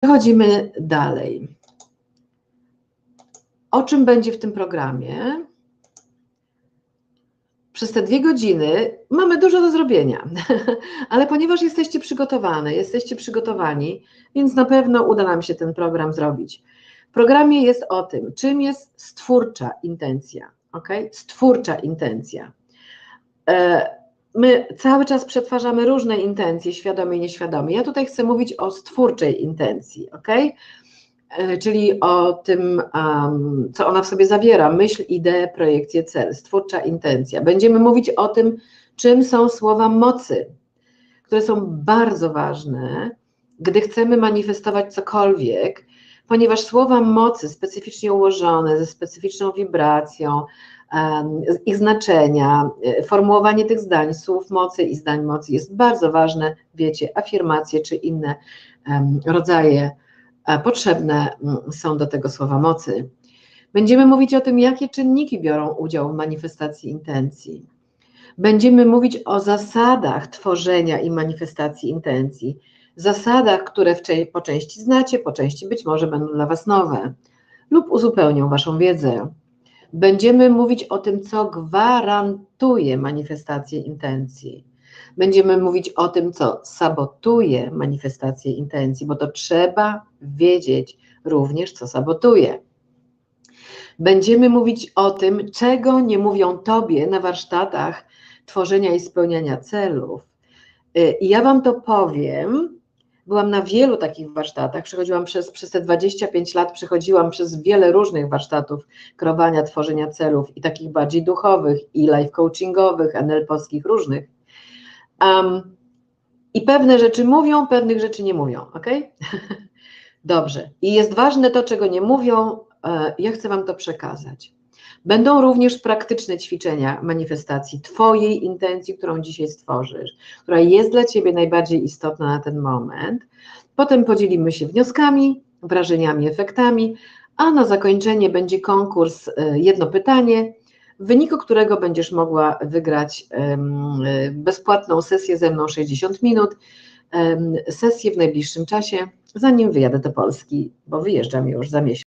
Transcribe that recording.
Przechodzimy dalej. O czym będzie w tym programie? Przez te dwie godziny mamy dużo do zrobienia, ale ponieważ jesteście przygotowane, jesteście przygotowani, więc na pewno uda nam się ten program zrobić. W programie jest o tym, czym jest stwórcza intencja. Ok? Stwórcza intencja. E, my cały czas przetwarzamy różne intencje, świadome i nieświadome. Ja tutaj chcę mówić o stwórczej intencji, ok? E, czyli o tym, um, co ona w sobie zawiera, myśl, ideę, projekcję, cel, stwórcza intencja. Będziemy mówić o tym, czym są słowa mocy, które są bardzo ważne, gdy chcemy manifestować cokolwiek, ponieważ słowa mocy specyficznie ułożone, ze specyficzną wibracją, ich znaczenia, e, formułowanie tych zdań, słów mocy i zdań mocy jest bardzo ważne, wiecie, afirmacje czy inne rodzaje potrzebne mm, są do tego słowa mocy. Będziemy mówić o tym, jakie czynniki biorą udział w manifestacji intencji. Będziemy mówić o zasadach tworzenia i manifestacji intencji, zasadach, które po części znacie, po części być może będą dla Was nowe lub uzupełnią Waszą wiedzę. Będziemy mówić o tym, co gwarantuje manifestację intencji. Będziemy mówić o tym, co sabotuje manifestację intencji, bo to trzeba wiedzieć również, co sabotuje. Będziemy mówić o tym, czego nie mówią Tobie na warsztatach tworzenia i spełniania celów. Y, I ja Wam to powiem. Byłam na wielu takich warsztatach, przechodziłam przez, przez te 25 lat, przechodziłam przez wiele różnych warsztatów kreowania, tworzenia celów i takich bardziej duchowych, i life coachingowych, NLP-owskich, różnych. Um, I pewne rzeczy mówią, pewnych rzeczy nie mówią, ok? Dobrze. I jest ważne to, czego nie mówią. E, ja chcę Wam to przekazać. Będą również praktyczne ćwiczenia manifestacji Twojej intencji, którą dzisiaj stworzysz, która jest dla Ciebie najbardziej istotna na ten moment. Potem podzielimy się wnioskami, wrażeniami, efektami, a na zakończenie będzie konkurs e, jedno pytanie, w wyniku którego będziesz mogła wygrać bezpłatną sesję ze mną 60 minut, sesję w najbliższym czasie, zanim wyjadę do Polski, bo wyjeżdżam już za miesiąc.